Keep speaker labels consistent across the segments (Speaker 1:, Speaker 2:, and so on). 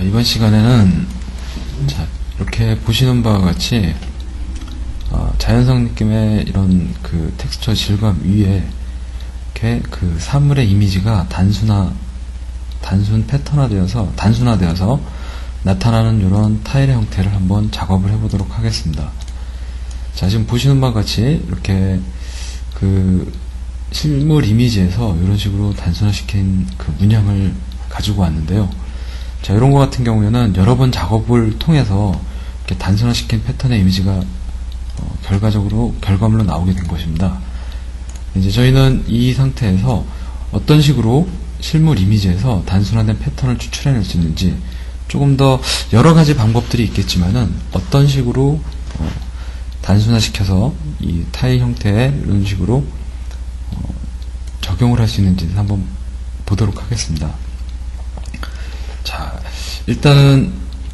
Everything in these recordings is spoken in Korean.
Speaker 1: 자, 이번 시간에는 자, 이렇게 보시는 바와 같이 어, 자연성 느낌의 이런 그 텍스처 질감 위에 이렇게 그 사물의 이미지가 단순화 단순 패턴화되어서 단순화되어서 나타나는 이런 타일의 형태를 한번 작업을 해보도록 하겠습니다. 자, 지금 보시는 바와 같이 이렇게 그 실물 이미지에서 이런 식으로 단순화시킨 그 문양을 가지고 왔는데요. 자, 이런 거 같은 경우에는 여러 번 작업을 통해서 단순화시킨 패턴의 이미지가 어, 결과적으로 결과물로 나오게 된 것입니다. 이제 저희는 이 상태에서 어떤 식으로 실물 이미지에서 단순화된 패턴을 추출해낼 수 있는지 조금 더 여러 가지 방법들이 있겠지만은 어떤 식으로 어, 단순화시켜서 이 타일 형태의 이런 식으로 어, 적용을 할 수 있는지 한번 보도록 하겠습니다. 자, 일단은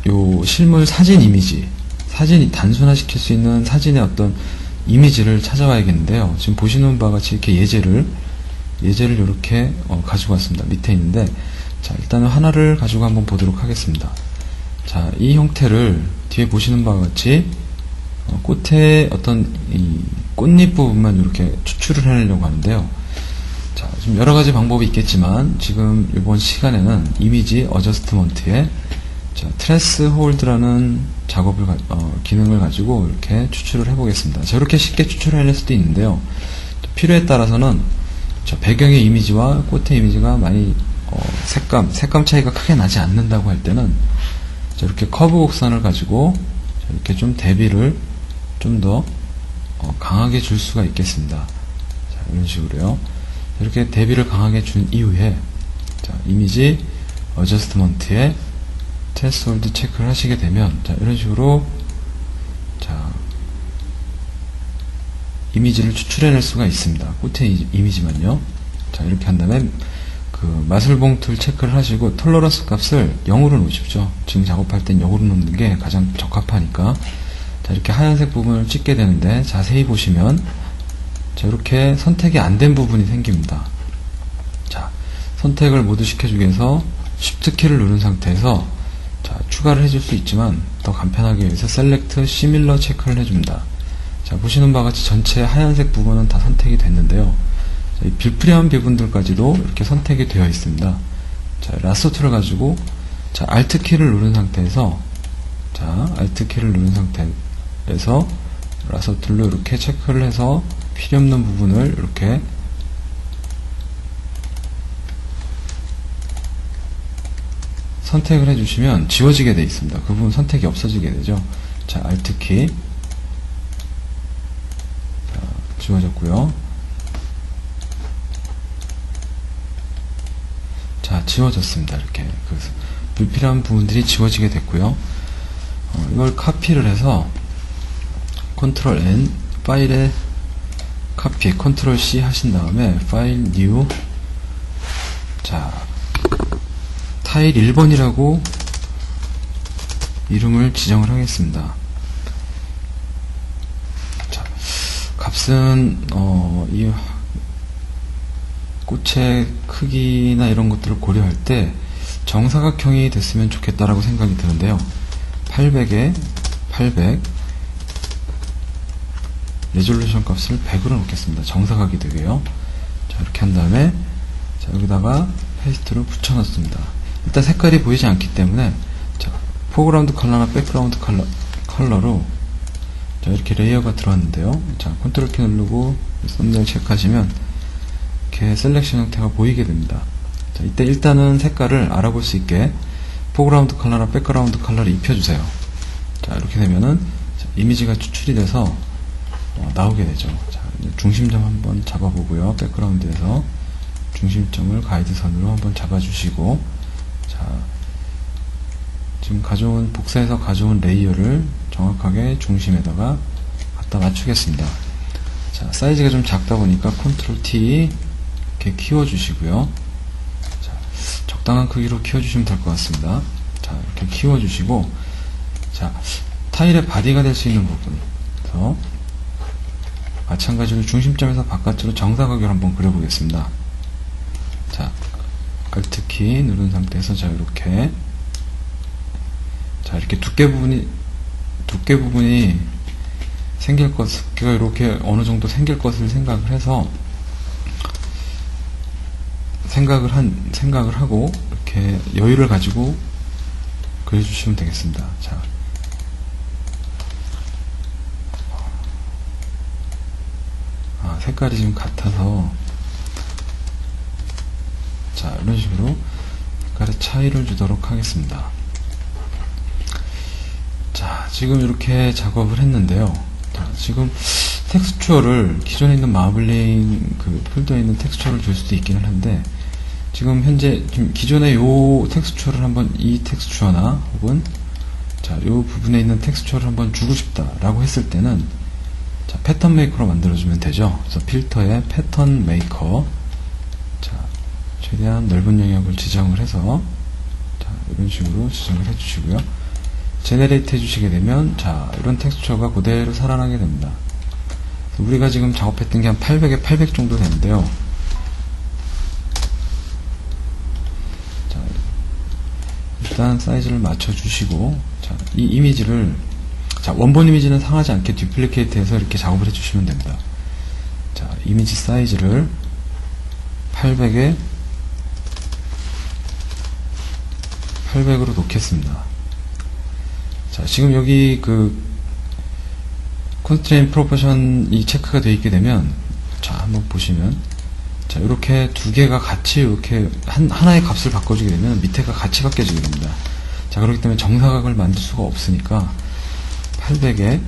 Speaker 1: 요 실물 사진 이미지, 사진이 단순화시킬 수 있는 사진의 어떤 이미지를 찾아와야겠는데요. 지금 보시는 바와 같이 이렇게 예제를 예제를 이렇게 어, 가지고 왔습니다. 밑에 있는데 자 일단은 하나를 가지고 한번 보도록 하겠습니다. 자 이 형태를 뒤에 보시는 바와 같이 어, 꽃의 어떤 이 꽃잎 부분만 이렇게 추출을 해내려고 하는데요. 자, 좀 여러 가지 방법이 있겠지만 지금 이번 시간에는 이미지 어저스트먼트에 자, 트레스 홀드라는 작업을 가- 어, 기능을 가지고 이렇게 추출을 해보겠습니다. 자, 이렇게 쉽게 추출해낼 수도 있는데요. 또 필요에 따라서는 자, 배경의 이미지와 꽃의 이미지가 많이 어, 색감 색감 차이가 크게 나지 않는다고 할 때는 자, 이렇게 커브 곡선을 가지고 자, 이렇게 좀 대비를 좀더 어, 강하게 줄 수가 있겠습니다. 자, 이런 식으로요. 이렇게 대비를 강하게 준 이후에 자, 이미지 어저스트먼트에 테스트 홀드 체크를 하시게 되면 자, 이런 식으로 자, 이미지를 추출해낼 수가 있습니다. 꽃의 이- 이미지만요. 자, 이렇게 한 다음에 그 마술봉 툴 체크를 하시고 톨러런스 값을 0으로 놓으십시오. 지금 작업할 땐 0으로 놓는 게 가장 적합하니까. 자, 이렇게 하얀색 부분을 찍게 되는데 자세히 보시면 자, 이렇게 선택이 안 된 부분이 생깁니다. 자, 선택을 모두 시켜주기 위해서 Shift 키를 누른 상태에서 자, 추가를 해줄 수 있지만 더 간편하기 위해서 Select Similar 체크를 해줍니다. 자, 보시는 바와 같이 전체 하얀색 부분은 다 선택이 됐는데요. 자, 이 불필요한 부분들까지도 이렇게 선택이 되어 있습니다. 자, 라스트를 가지고 자, Alt 키를 누른 상태에서 자, Alt 키를 누른 상태에서 라서툴로 이렇게 체크를 해서 필요 없는 부분을 이렇게 선택을 해주시면 지워지게 되어 있습니다. 그 부분 선택이 없어지게 되죠. 자, Alt 키. 자, 지워졌고요. 자, 지워졌습니다. 이렇게. 그래서 불필요한 부분들이 지워지게 됐고요. 어, 이걸 카피를 해서 컨트롤 N 파일에 카피 컨트롤 C 하신 다음에 파일 뉴 자 타일 1번이라고 이름을 지정을 하겠습니다. 자, 값은 어, 이 꽃의 크기나 이런 것들을 고려할 때 정사각형이 됐으면 좋겠다라고 생각이 드는데요. 800에 800 레졸루션 값을 100으로 놓겠습니다. 정사각이 되게요. 자, 이렇게 한 다음에 자, 여기다가 페이스트를 붙여 넣습니다. 일단 색깔이 보이지 않기 때문에 자, 포그라운드 컬러나 백그라운드 컬러, 컬러로 자, 이렇게 레이어가 들어왔는데요. 자, 컨트롤 키 누르고 썸네일 체크하시면 이렇게 셀렉션 형태가 보이게 됩니다. 자, 이때 일단은 색깔을 알아볼 수 있게 포그라운드 컬러나 백그라운드 컬러를 입혀주세요. 자, 이렇게 되면은 자, 이미지가 추출이 돼서 어, 나오게 되죠. 자, 중심점 한번 잡아보고요. 백그라운드에서 중심점을 가이드선으로 한번 잡아주시고, 자, 지금 가져온, 복사해서 가져온 레이어를 정확하게 중심에다가 갖다 맞추겠습니다. 자, 사이즈가 좀 작다 보니까 컨트롤 T 이렇게 키워주시고요. 자, 적당한 크기로 키워주시면 될 것 같습니다. 자, 이렇게 키워주시고, 자, 타일의 바디가 될 수 있는 부분, 마찬가지로 중심점에서 바깥으로 정사각을 한번 그려보겠습니다. 자, Alt 키 누른 상태에서 자 이렇게 자, 이렇게 두께 부분이, 두께 부분이 생길 것, 두께가 이렇게 어느 정도 생길 것을 생각을 해서, 생각을 한, 생각을 하고, 이렇게 여유를 가지고 그려주시면 되겠습니다. 자. 아, 색깔이 지금 같아서, 자, 이런 식으로 색깔의 차이를 주도록 하겠습니다. 자, 지금 이렇게 작업을 했는데요. 자, 지금 텍스처를 기존에 있는 마블링 그 폴더에 있는 텍스처를 줄 수도 있기는 한데 지금 현재 지금 기존의 요 텍스처를 한번 이 텍스처나 혹은 자, 요 부분에 있는 텍스처를 한번 주고 싶다라고 했을 때는 자, 패턴 메이커로 만들어주면 되죠. 그래서 필터에 패턴 메이커 자, 최대한 넓은 영역을 지정을 해서 자, 이런 식으로 지정을 해주시고요. 제네레이트 해주시게 되면 자 이런 텍스처가 그대로 살아나게 됩니다. 우리가 지금 작업했던 게 한 800에 800 정도 되는데요. 자, 일단 사이즈를 맞춰주시고 자, 이 이미지를 자, 원본 이미지는 상하지 않게 듀플리케이트 해서 이렇게 작업을 해주시면 됩니다. 자, 이미지 사이즈를 800에 800으로 놓겠습니다. 자, 지금 여기 그 컨스트레인 프로포션이 체크가 되어 있게 되면 자, 한번 보시면 자, 이렇게 두 개가 같이 이렇게 한, 하나의 값을 바꿔주게 되면 밑에가 같이 바뀌어지게 됩니다. 자, 그렇기 때문에 정사각을 만들 수가 없으니까 800에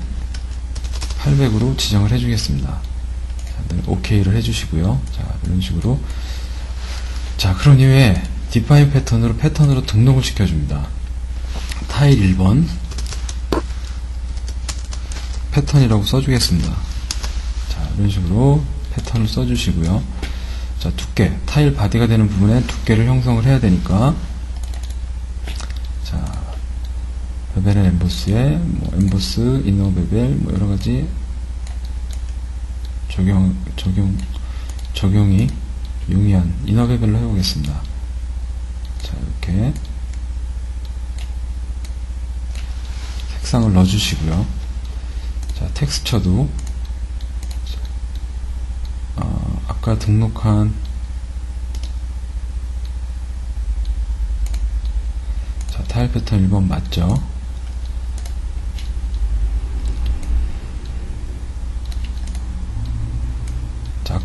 Speaker 1: 800으로 지정을 해주겠습니다. 자, OK를 해주시고요. 자, 이런 식으로. 자, 그런 이후에 디파인 패턴으로 패턴으로 등록을 시켜줍니다. 타일 1번 패턴이라고 써주겠습니다. 자, 이런 식으로 패턴을 써주시고요. 자, 두께, 타일 바디가 되는 부분에 두께를 형성을 해야 되니까, 자, 베벨 엠보스에, 뭐, 엠보스, 이너 베벨, 뭐, 여러 가지 적용, 적용, 적용이 용이한 이너 베벨로 해보겠습니다. 자, 이렇게 색상을 넣어주시고요. 자, 텍스처도 어, 아까 등록한 자, 타일 패턴 1번 맞죠?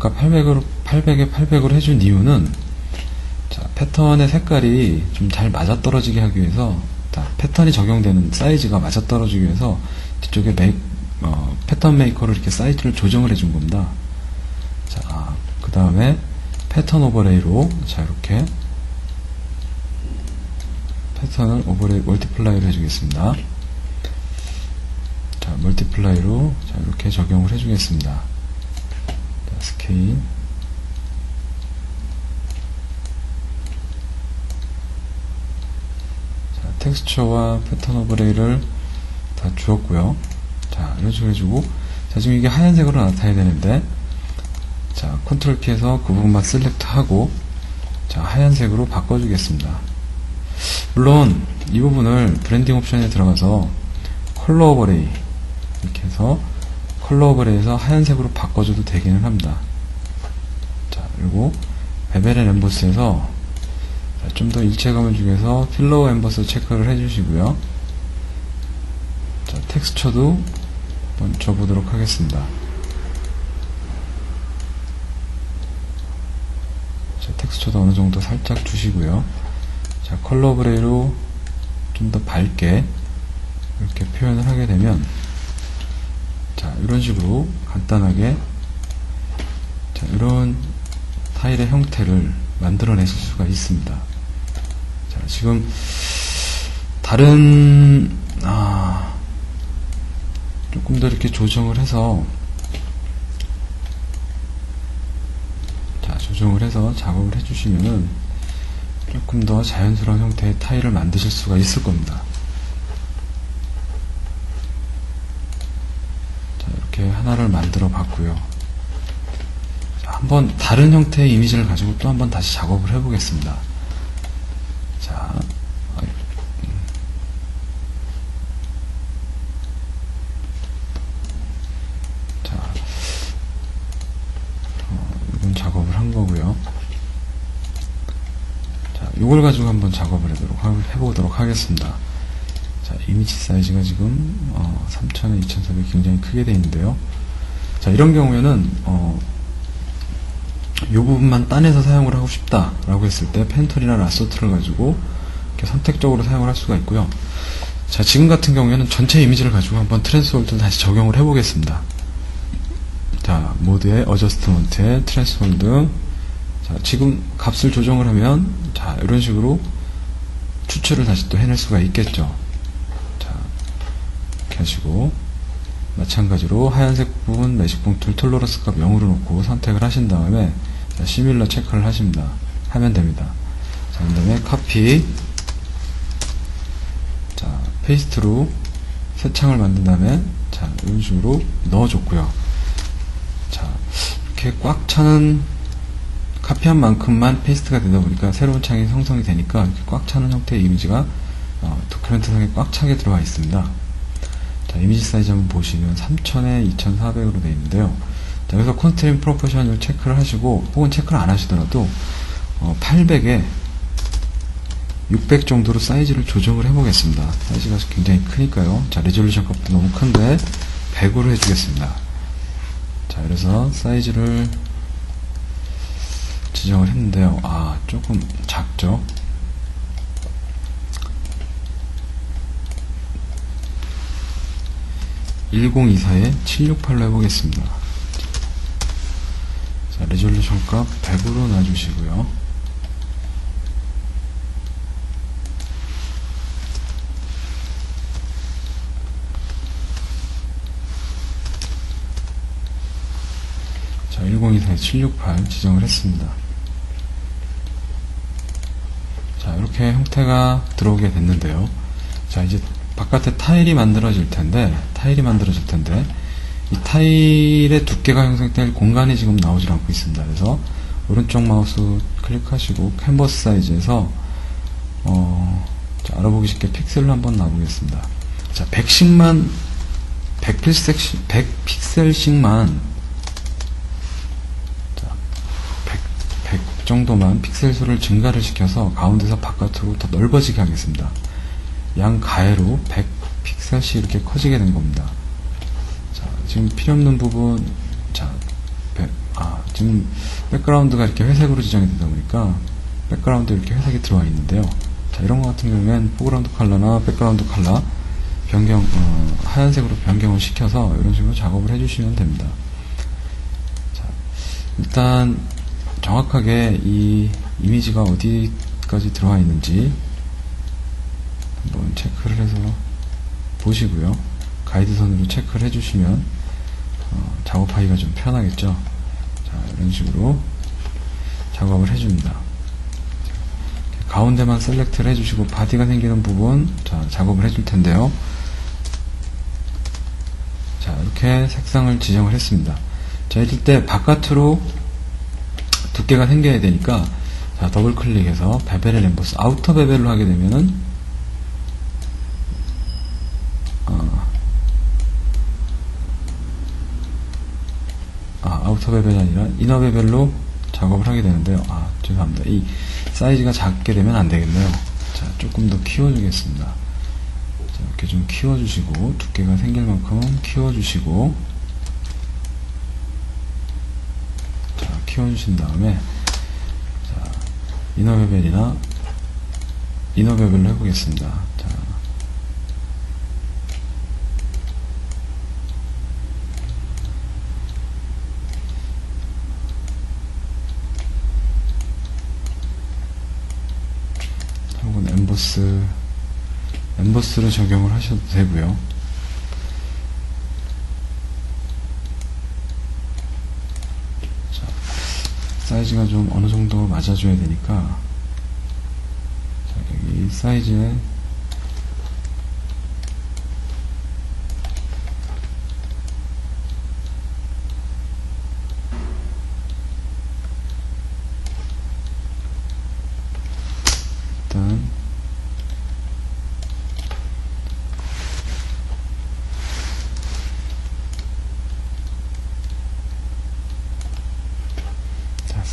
Speaker 1: 아까 800으로 800에 800으로 해준 이유는 자, 패턴의 색깔이 좀 잘 맞아떨어지게 하기 위해서 자, 패턴이 적용되는 사이즈가 맞아떨어지기 위해서 뒤쪽에 메이, 어, 패턴 메이커로 이렇게 사이즈를 조정을 해준 겁니다. 자, 그 다음에 패턴 오버레이로 자 이렇게 패턴을 오버레이 멀티플라이로 해주겠습니다. 자, 멀티플라이로 자 이렇게 적용을 해주겠습니다. 자, 스케일 자, 텍스처와 패턴 오버레이를 다 주었고요. 자, 이런 식으로 해주고 자, 지금 이게 하얀색으로 나타나야 되는데 자, 컨트롤 키에서 그 부분만 셀렉트 하고 자, 하얀색으로 바꿔주겠습니다. 물론 이 부분을 브랜딩 옵션에 들어가서 컬러 오버레이 이렇게 해서 컬러 오버레이에서 하얀색으로 바꿔줘도 되기는 합니다. 자, 그리고 베벨의 엠보스에서 좀 더 일체감을 위해서 필로우 엠버스 체크를 해주시고요. 자, 텍스처도 한번 줘보도록 하겠습니다. 자, 텍스처도 어느 정도 살짝 주시고요. 자, 컬러 브레이로 좀 더 밝게 이렇게 표현을 하게 되면 자, 이런 식으로 간단하게 자, 이런 타일의 형태를 만들어내실 수가 있습니다. 자, 지금 다른 아, 조금 더 이렇게 조정을 해서 자, 조정을 해서 작업을 해주시면은 조금 더 자연스러운 형태의 타일을 만드실 수가 있을 겁니다. 만들어봤고요. 한번 다른 형태의 이미지를 가지고 또 한번 다시 작업을 해보겠습니다. 자, 자, 어, 이건 작업을 한 거고요. 자, 이걸 가지고 한번 작업을 해보도록, 해보도록 하겠습니다. 자, 이미지 사이즈가 지금 어, 3000에 2400 굉장히 크게 되어 있는데요. 자, 이런 경우에는, 어, 이 부분만 딴에서 사용을 하고 싶다라고 했을 때 펜톨이나 라소트를 가지고 이렇게 선택적으로 사용을 할 수가 있고요. 자, 지금 같은 경우에는 전체 이미지를 가지고 한번 트랜스홀드를 다시 적용을 해보겠습니다. 자, 모드의 어저스트먼트에 트랜스홀드. 자, 지금 값을 조정을 하면, 자, 이런 식으로 추출을 다시 또 해낼 수가 있겠죠. 자, 이렇게 하시고, 마찬가지로 하얀색 부분 매직 봉투를 톨러런스 값 0으로 놓고 선택을 하신 다음에, 자, 시뮬러 체크를 하십니다. 하면 됩니다. 자, 그 다음에 카피, 자, 페이스트로 새 창을 만든 다음에, 자, 이런 식으로 넣어줬고요. 자, 이렇게 꽉 차는 카피한 만큼만 페이스트가 되다 보니까 새로운 창이 형성이 되니까 이렇게 꽉 차는 형태의 이미지가 어, 도큐멘트 상에 꽉 차게 들어가 있습니다. 자, 이미지 사이즈 한번 보시면 3000에 2400으로 되어 있는데요. 자, 여기서 컨스트림 프로포션을 체크를 하시고 혹은 체크를 안 하시더라도 어, 800에 600 정도로 사이즈를 조정을 해보겠습니다. 사이즈가 굉장히 크니까요. 자, 레졸루션 값도 너무 큰데 100으로 해주겠습니다. 자, 그래서 사이즈를 지정을 했는데요. 아, 조금 작죠? (1024에 768로) 해보겠습니다. 자, 레졸루션 값 100으로 놔주시고요. 자, 1024에 768 지정을 했습니다. 자, 이렇게 형태가 들어오게 됐는데요. 자, 이제 바깥에 타일이 만들어질 텐데, 타일이 만들어질 텐데, 이 타일의 두께가 형성될 공간이 지금 나오질 않고 있습니다. 그래서 오른쪽 마우스 클릭하시고 캔버스 사이즈에서 어, 자, 알아보기 쉽게 픽셀로 한번 놔보겠습니다. 자, 100씩만 100픽셀씩 100픽셀씩만 자, 100, 100 정도만 픽셀 수를 증가를 시켜서 가운데서 바깥으로 더 넓어지게 하겠습니다. 양 가해로 100픽셀씩 이렇게 커지게 된 겁니다. 자, 지금 필요 없는 부분, 자, 배- 아, 지금 백그라운드가 이렇게 회색으로 지정이 되다 보니까 백그라운드 이렇게 회색이 들어와 있는데요. 자, 이런 것 같은 경우에는 포그라운드 컬러나 백그라운드 컬러 변경, 어, 하얀색으로 변경을 시켜서 이런 식으로 작업을 해주시면 됩니다. 자, 일단 정확하게 이 이미지가 어디까지 들어와 있는지 한번 체크를 해서 보시고요. 가이드선으로 체크를 해주시면 어, 작업하기가 좀 편하겠죠. 자, 이런 식으로 작업을 해줍니다. 가운데만 셀렉트를 해주시고 바디가 생기는 부분 자, 작업을 해줄 텐데요. 자, 이렇게 색상을 지정을 했습니다. 자, 이럴 때 바깥으로 두께가 생겨야 되니까 자, 더블 클릭해서 베벨의 램버스 아우터 베벨로 하게 되면은 어, 아, 아우터 베벨이 아니라 이너 베벨로 작업을 하게 되는데요. 아, 죄송합니다. 이 사이즈가 작게 되면 안 되겠네요. 자, 조금 더 키워주겠습니다. 자, 이렇게 좀 키워주시고, 두께가 생길 만큼 키워주시고, 자, 키워주신 다음에, 자, 이너 베벨이나, 이너 베벨로 해보겠습니다. 자, 혹은 엠보스 엠보스로 적용을 하셔도 되고요. 자, 사이즈가 좀 어느 정도 맞아줘야 되니까 자, 여기 사이즈에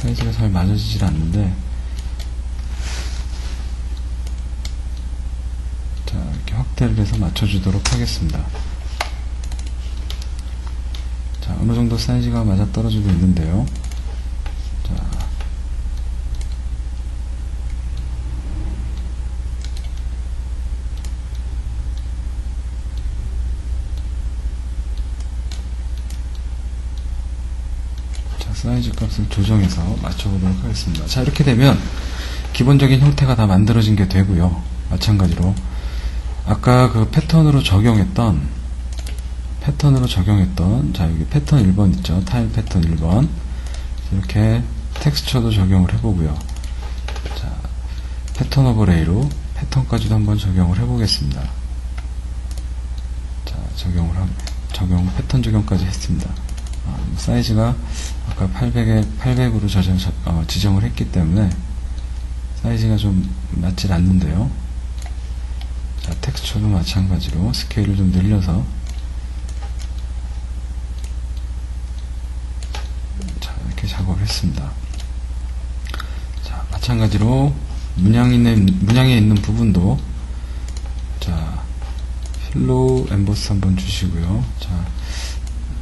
Speaker 1: 사이즈가 잘 맞아지질 않는데. 자 이렇게 확대를 해서 맞춰주도록 하겠습니다. 자 어느정도 사이즈가 맞아떨어지고 있는데요. 값을 조정해서 맞춰보도록 하겠습니다. 자, 이렇게 되면 기본적인 형태가 다 만들어진 게 되고요. 마찬가지로 아까 그 패턴으로 적용했던 패턴으로 적용했던 자 여기 패턴 1번 있죠. 타일 패턴 1번. 이렇게 텍스처도 적용을 해보고요. 자 패턴 오버레이로 패턴까지도 한번 적용을 해보겠습니다. 자 적용을 하, 적용 패턴 적용까지 했습니다. 아, 사이즈가 아까 800에 800으로 저장, 어, 지정을 했기 때문에 사이즈가 좀 맞질 않는데요 자, 텍스처도 마찬가지로 스케일을 좀 늘려서 자, 이렇게 작업을 했습니다. 자, 마찬가지로 문양이 있는, 문양에 있는 부분도 자, 필로 엠보스 한번 주시고요. 자,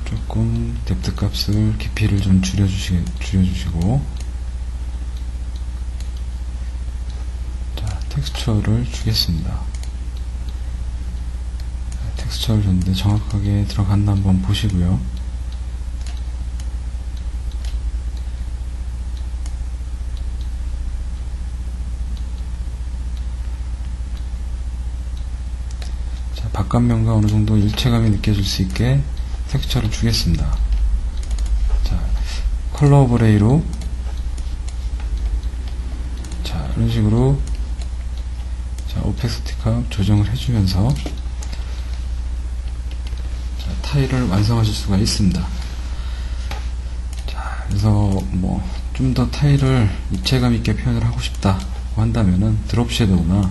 Speaker 1: 조금 뎁트 값을 깊이를 좀 줄여주시, 줄여주시고 자, 텍스처를 주겠습니다. 텍스처를 줬는데 정확하게 들어갔나 한번 보시고요. 자, 바깥면과 어느 정도 일체감이 느껴질 수 있게 텍스처를 주겠습니다. 자, 컬러 오버레이로 자, 이런 식으로 자, 오펙 스티 값 조정을 해주면서 타일을 완성하실 수가 있습니다. 자, 그래서 뭐 좀 더 타일을 입체감 있게 표현을 하고 싶다고 한다면은 드롭 섀도우나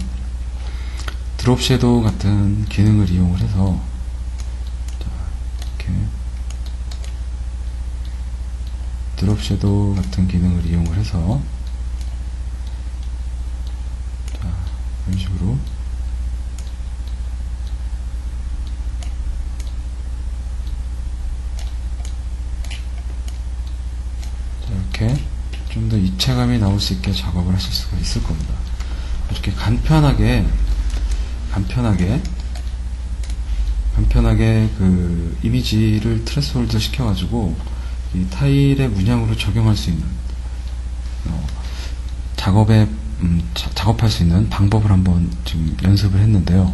Speaker 1: 드롭 섀도우 같은 기능을 이용을 해서 자, 이렇게 드롭 섀도우 같은 기능을 이용을 해서 자, 이런 식으로 이렇게 좀 더 입체감이 나올 수 있게 작업을 하실 수가 있을 겁니다. 이렇게 간편하게, 간편하게, 간편하게 그 이미지를 트레스홀드 시켜가지고 이 타일의 문양으로 적용할 수 있는 어, 작업에 음, 자, 작업할 수 있는 방법을 한번 지금 연습을 했는데요.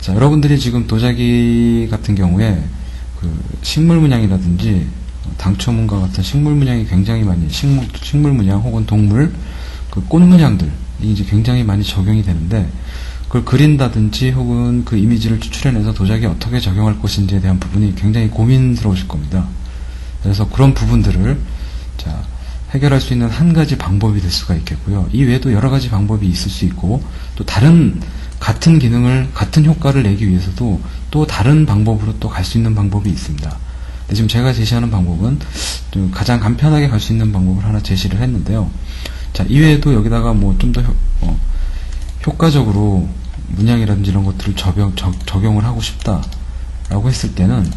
Speaker 1: 자, 여러분들이 지금 도자기 같은 경우에 그 식물 문양이라든지 당초문과 같은 식물 문양이 굉장히 많이 식물, 식물 문양 혹은 동물 그 꽃 문양들이 이제 굉장히 많이 적용이 되는데 그걸 그린다든지 혹은 그 이미지를 추출해내서 도자기에 어떻게 적용할 것인지에 대한 부분이 굉장히 고민스러우실 겁니다. 그래서 그런 부분들을 자 해결할 수 있는 한 가지 방법이 될 수가 있겠고요. 이 외에도 여러 가지 방법이 있을 수 있고 또 다른 같은 기능을 같은 효과를 내기 위해서도 또 다른 방법으로 또 갈 수 있는 방법이 있습니다. 지금 제가 제시하는 방법은 가장 간편하게 갈 수 있는 방법을 하나 제시를 했는데요. 자, 이외에도 여기다가 뭐 좀더 어, 효과적으로 문양이라든지 이런 것들을 적용, 적, 용을 하고 싶다라고 했을 때는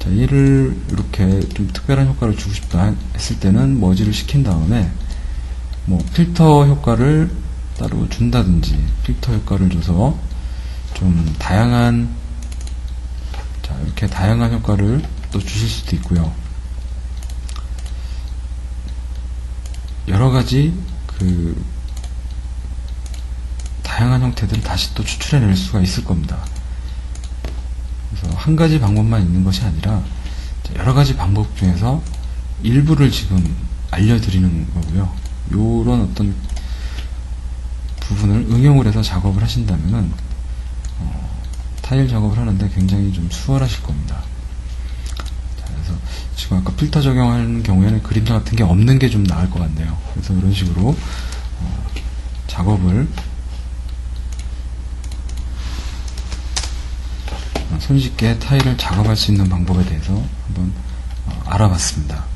Speaker 1: 자, 이를 이렇게 좀 특별한 효과를 주고 싶다 했을 때는 머지를 시킨 다음에 뭐 필터 효과를 따로 준다든지 필터 효과를 줘서 좀 다양한 자, 이렇게 다양한 효과를 또 주실 수도 있고요. 여러 가지 그 다양한 형태들을 다시 또 추출해낼 수가 있을 겁니다. 그래서 한 가지 방법만 있는 것이 아니라 여러 가지 방법 중에서 일부를 지금 알려드리는 거고요. 요런 어떤 부분을 응용을 해서 작업을 하신다면은 어, 타일 작업을 하는데 굉장히 좀 수월하실 겁니다. 그래서 지금 아까 필터 적용하는 경우에는 그림자 같은 게 없는 게 좀 나을 것 같네요. 그래서 이런 식으로 어, 작업을 손쉽게 타일을 작업할 수 있는 방법에 대해서 한번 어, 알아봤습니다.